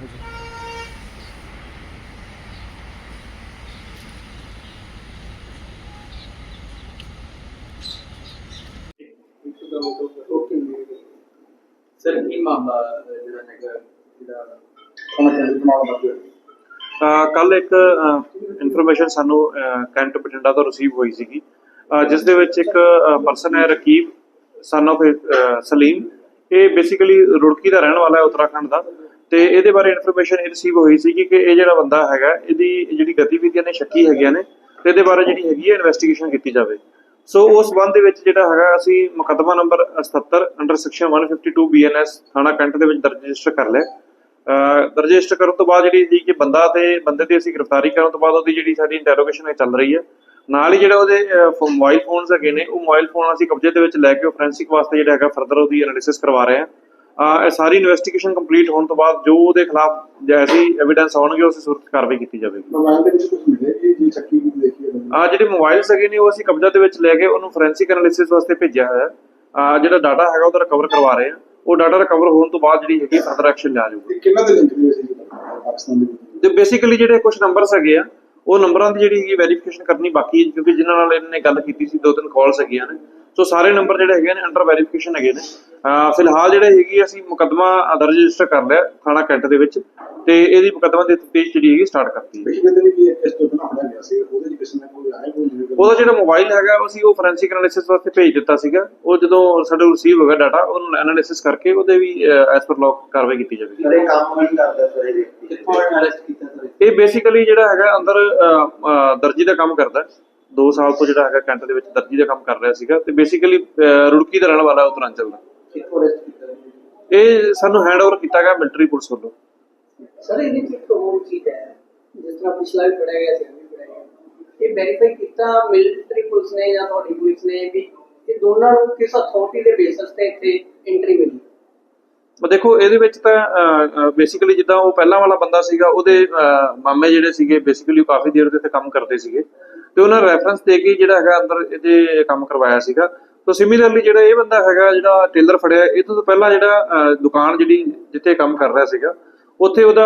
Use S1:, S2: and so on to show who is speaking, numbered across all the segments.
S1: ਹੋ
S2: ਕੱਲ ਇੱਕ ਇਨਫੋਰਮੇਸ਼ਨ ਸਾਨੂੰ ਕੈਂਟ ਬਟਿੰਡਾ ਤੋਂ ਰਿਸੀਵ ਹੋਈ ਸੀਗੀ। ਜਿਸ ਦੇ ਵਿੱਚ ਇੱਕ ਪਰਸਨ ਹੈ ਰਕੀਬ ਸਨ ਸਲੀਮ। ਇਹ ਬੇਸਿਕਲੀ ਰੁੜਕੀ ਦਾ ਰਹਿਣ ਵਾਲਾ ਹੈ ਉੱਤਰਾਖੰਡ ਦਾ। ਤੇ ਇਹਦੇ ਬਾਰੇ ਇਨਫੋਰਮੇਸ਼ਨ ਇਹ ਰਿਸੀਵ ਹੋਈ ਸੀਗੀ ਕਿ ਇਹ ਜਿਹੜਾ ਬੰਦਾ ਹੈਗਾ, ਇਹਦੀ ਜਿਹੜੀ ਗਤੀਵਿਧੀਆਂ ਨੇ ਸ਼ੱਕੀ ਹੈਗੀਆਂ ਨੇ, ਤੇ ਇਹਦੇ ਬਾਰੇ ਜਿਹੜੀ ਹੈਗੀ ਹੈ ਇਨਵੈਸਟੀਗੇਸ਼ਨ ਕੀਤੀ ਜਾਵੇ। ਸੋ ਉਸ ਸੰਬੰਧ ਦੇ ਵਿੱਚ ਜਿਹੜਾ ਹੈਗਾ, ਅਸੀਂ ਮੁਕੱਦਮਾ ਨੰਬਰ 77 ਅੰਡਰ ਸੈਕਸ਼ਨ 152 ਬੀਐਨਐਸ ਥਾਣਾ ਕੰਟ ਦੇ ਵਿੱਚ ਦਰਜ ਰਜਿਸਟਰ ਕਰ ਲਿਆ। ਰਜਿਸਟਰ ਕਰਨ ਤੋਂ ਬਾਅਦ ਜਿਹੜੀ ਸੀ ਕਿ ਬੰਦਾ ਤੇ ਬੰਦੇ ਦੀ ਅਸੀਂ ਗ੍ਰਿਫਤਾਰੀ ਕਰਨ ਤੋਂ ਬਾਅਦ ਉਹਦੀ ਜਿਹੜੀ ਸਾਡੀ ਇੰਟਰੋਗੇਸ਼ਨ ਹੈ ਚੱਲ ਰਹੀ ਹੈ। ਨਾਲ ਹੀ ਜਿਹੜਾ ਉਹਦੇ ਮੋਬਾਈਲ ਫੋਨਸ ਹੈਗੇ ਨੇ, ਉਹ ਮੋਬਾਈਲ ਫੋਨ ਅਸੀਂ ਕਬਜ਼ੇ ਦੇ ਵਿੱਚ ਲੈ ਕੇ ਉਹ ਫੋਰੈਂਸਿਕ ਵਾਸਤੇ ਜਿਹੜਾ ਹੈਗਾ ਫਰਦਰ ਉਹਦੀ ਐਨਾਲਿਸਿਸ ਕਰਵਾ ਰਹੇ ਹਾਂ। ਇਹ ਸਾਰੀ ਇਨਵੈਸਟੀਗੇਸ਼ਨ ਕੰਪਲੀਟ ਹੋਣ ਤੋਂ ਬਾਅਦ ਜੋ ਉਹਦੇ ਖਿਲਾਫ ਜੈਸੀ ਐਵੀਡੈਂਸ ਆਉਣਗੇ ਉਸ ਸੂਰਤ ਕਾਰਵਾਈ ਕੀਤੀ ਜਾਵੇਗੀ।
S3: ਮੋਬਾਈਲ ਦੇ ਵਿੱਚ ਕੁਝ ਮਿਲੇ ਕਿ ਜੀ ਚੱਕੀ ਵੀ ਦੇਖੀ ਹੈ।
S2: ਆ ਜਿਹੜੇ ਮੋਬਾਈਲਸ ਹੈਗੇ ਨੇ ਉਹ ਅਸੀਂ ਕਬਜ਼ਾ ਦੇ ਵਿੱਚ ਲੈ ਕੇ ਉਹਨੂੰ ਫੋਰੈਂਸਿਕ ਐਨਾਲਿਸਿਸ ਵਾਸਤੇ ਭੇਜਿਆ ਹੋਇਆ ਆ ਜਿਹੜਾ ਡਾਟਾ ਹੈਗਾ ਉਹਦਾ ਰਿਕਵਰ ਕਰਵਾ ਰਹੇ ਹਾਂ। ਉਹ ਡਾਟਾ ਰਿਕਵਰ ਹੋਣ ਤੋਂ ਬਾਅਦ ਜਿਹੜੀ ਹੈਗੀ ਫਰਦਰ ਐਕਸ਼ਨ ਲਿਆ ਜਾਊਗਾ।
S3: ਕਿੰਨਾ ਦੇ ਲਿੰਕ ਦੇ ਸੀ ਪਾਕਿਸਤਾਨ ਦੇ
S2: ਤੇ ਬੇਸਿਕਲੀ ਜਿਹੜੇ ਕੁਝ ਨੰਬਰਸ ਹੈਗੇ ਆ ਉਹ ਨੰਬਰਾਂ ਦੀ ਜਿਹੜੀ ਹੈਗੀ ਵੈਰੀਫਿਕੇਸ਼ਨ ਕਰਨੀ ਬਾਕੀ ਹੈ ਕਿਉਂਕਿ ਜਿਨ੍ਹਾਂ ਨਾਲ ਇਹਨਾਂ ਨੇ ਗੱਲ ਕੀਤੀ ਸੀ ਦੋ ਤਿੰਨ ਕਾਲਸ ਹੈਗੀਆਂ ਨੇ। ਸੋ ਸਾਰੇ ਨੰਬਰ ਜਿਹੜੇ ਹੈਗੇ ਨੇ ਅੰਡਰ ਵੈਰੀਫਿਕੇਸ਼ਨ ਹੈਗੇ ਨੇ। ਫਿਲਹਾਲ ਜਿਹੜੇ ਹੈਗੀ ਅਸੀਂ ਮੁਕੱਦਮਾ ਦਰਜ ਰਜਿਸਟਰ ਕਰ ਲਿਆ ਥਾਣਾ ਕੈਂਟ ਦੇ ਵਿੱਚ ਤੇ ਇਹਦੀ ਮੁਕੱਦਮਾ ਦੀ ਤਫਤੀਸ਼ ਜਿਹੜੀ ਹੈਗੀ ਸਟਾਰਟ ਕਰਤੀ ਹੈ।
S3: ਬਈ ਕਹਿੰਦੇ ਨੇ ਕਿ ਇਸ ਤੋਂ ਬਿਨਾਂ ਫੜਿਆ ਗਿਆ ਸੀ ਉਹਦੇ ਚ ਕਿਸੇ ਨੇ ਕੋਈ ਆਇਆ ਕੋਈ ਨਹੀਂ
S2: ਉਹਦਾ ਜਿਹੜਾ ਮੋਬਾਈਲ ਹੈਗਾ ਅਸੀਂ ਉਹ ਫੋਰੈਂਸਿਕ ਐਨਾਲਿਸਿਸ ਵਾਸਤੇ ਭੇਜ ਦਿੱਤਾ ਸੀਗਾ। ਉਹ ਜਦੋਂ ਸਾਡੇ ਕੋਲ ਰਿਸੀਵ ਹੋਗਾ ਡਾਟਾ ਉਹਨੂੰ ਐਨਾਲਿਸਿਸ ਕਰਕੇ ਉਹਦੇ ਵੀ ਐਸ ਪਰ ਲੌਕ ਕਾਰਵਾਈ ਕੀਤੀ ਜਾਵੇਗੀ।
S1: ਇਹ ਕੰਮ ਨਹੀਂ ਕਰਦਾ ਸਰ ਇਹ ਵਿਅਕਤੀ। ਕਿੱਥੋਂ ਅਰੈਸਟ ਕੀਤਾ ਸਰ?
S2: ਇਹ ਬੇਸਿਕਲੀ ਜਿਹੜਾ ਹੈਗਾ ਅੰਦਰ ਦਰਜੀ ਦਾ ਕੰਮ ਕਰਦਾ। 2 ਸਾਲ ਤੋਂ ਜਿਹੜਾ ਹੈਗਾ ਕੈਂਟ ਦੇ ਵਿੱਚ ਦਰਜੀ ਦਾ ਕੰਮ ਕਰ ਰਿਹਾ ਸੀਗਾ ਤੇ ਬੇਸਿਕਲੀ ਰੁੜਕੀ ਦਾ ਰਹਿਣ ਵਾਲਾ ਉਤਰਾਂਚਲ ਦਾ ਇਹ ਸਾਨੂੰ ਹੈਂਡਓਵਰ ਕੀਤਾ ਗਿਆ ਮਿਲਟਰੀ ਪੁਲਿਸ ਵੱਲੋਂ।
S4: ਸਰ ਇਹਦੇ ਵਿੱਚ ਇੱਕ ਹੋਰ ਚੀਜ਼ ਹੈ ਜਿਸ ਤਰ੍ਹਾਂ ਪਿਛਲਾ ਵੀ ਪੜਿਆ ਗਿਆ ਸੀ ਇਹ ਵੀ ਪੜਿਆ ਗਿਆ। ਇਹ ਵੈਰੀਫਾਈ ਕੀਤਾ ਮਿਲਟਰੀ ਪੁਲਿਸ ਨੇ ਜਾਂ ਤੁਹਾਡੀ ਪੁਲਿਸ ਨੇ ਵੀ ਇਹ ਦੋਨਾਂ ਨੂੰ ਕਿਸ ਅਥਾਰਟੀ ਦੇ ਬੇਸਿਸ ਤੇ ਇੱਥੇ ਐਂਟਰੀ ਮਿਲੀ?
S2: ਮੈਂ ਦੇਖੋ ਇਹਦੇ ਵਿੱਚ ਤਾਂ ਬੇਸਿਕਲੀ ਜਿੱਦਾਂ ਉਹ ਪਹਿਲਾਂ ਵਾਲਾ ਬੰਦਾ ਸੀਗਾ ਉਹਦੇ ਅਹ, ਮਾਮੇ ਜਿਹੜੇ ਸੀਗੇ ਬੇਸਿਕਲੀ ਕਾਫੀ ਦੇਰ ਇੱਥੇ ਕੰਮ ਕਰਦੇ ਸੀਗੇ। ਤੇ ਉਹਨਾਂ ਰੈਫਰੈਂਸ ਦੇ ਕੇ ਜਿਹੜਾ ਹੈਗਾ ਅੰਦਰ ਇਹਦੇ ਕੰਮ ਕਰਵਾਇਆ ਸੀਗਾ। ਸੋ ਸਿਮਿਲਰਲੀ ਜਿਹੜਾ ਇਹ ਬੰਦਾ ਹੈਗਾ ਜਿਹੜਾ ਟੇਲਰ ਫੜਿਆ ਇਹ ਤੋਂ ਪਹਿਲਾਂ ਜਿਹੜਾ ਦੁਕਾਨ ਜਿਹੜੀ ਜਿੱਥੇ ਕੰਮ ਕਰ ਰਿਹਾ ਸੀਗਾ ਉੱਥੇ ਉਹਦਾ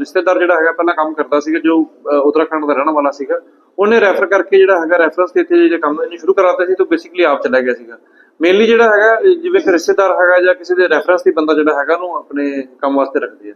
S2: ਰਿਸ਼ਤੇਦਾਰ ਜਿਹੜਾ ਹੈਗਾ ਪਹਿਲਾਂ ਕੰਮ ਕਰਦਾ ਸੀਗਾ ਜੋ ਅਹ, ਦਾ ਰਹਿਣ ਵਾਲਾ ਸੀਗਾ। ਉਹਨੇ ਰੈਫਰ ਕਰਕੇ ਜਿਹੜਾ ਹੈਗਾ ਰੈਫਰੈਂਸ ਤੇ ਇੱਥੇ ਜਿਹੜੇ ਕੰਮ ਇਹਨੇ ਸ਼ੁਰੂ ਕਰਾਤੇ ਸੀ ਤਾਂ ਬੇਸਿਕਲੀ ਆਪ ਚਲਾ ਗਿਆ ਸੀਗਾ। ਮੇਨਲੀ ਜਿਹੜਾ ਹੈਗਾ ਜਿਵੇਂ ਕਿ ਰਿਸ਼ਤੇਦਾਰ ਹੈਗਾ ਜਾਂ ਕਿਸੇ ਦੇ ਰੈਫਰੈਂਸ ਤੇ ਬੰਦਾ ਜਿਹੜਾ ਹੈਗਾ ਉਹਨੂੰ ਆਪਣੇ ਕੰਮ ਵਾਸਤੇ ਰੱਖਦੇ ਆ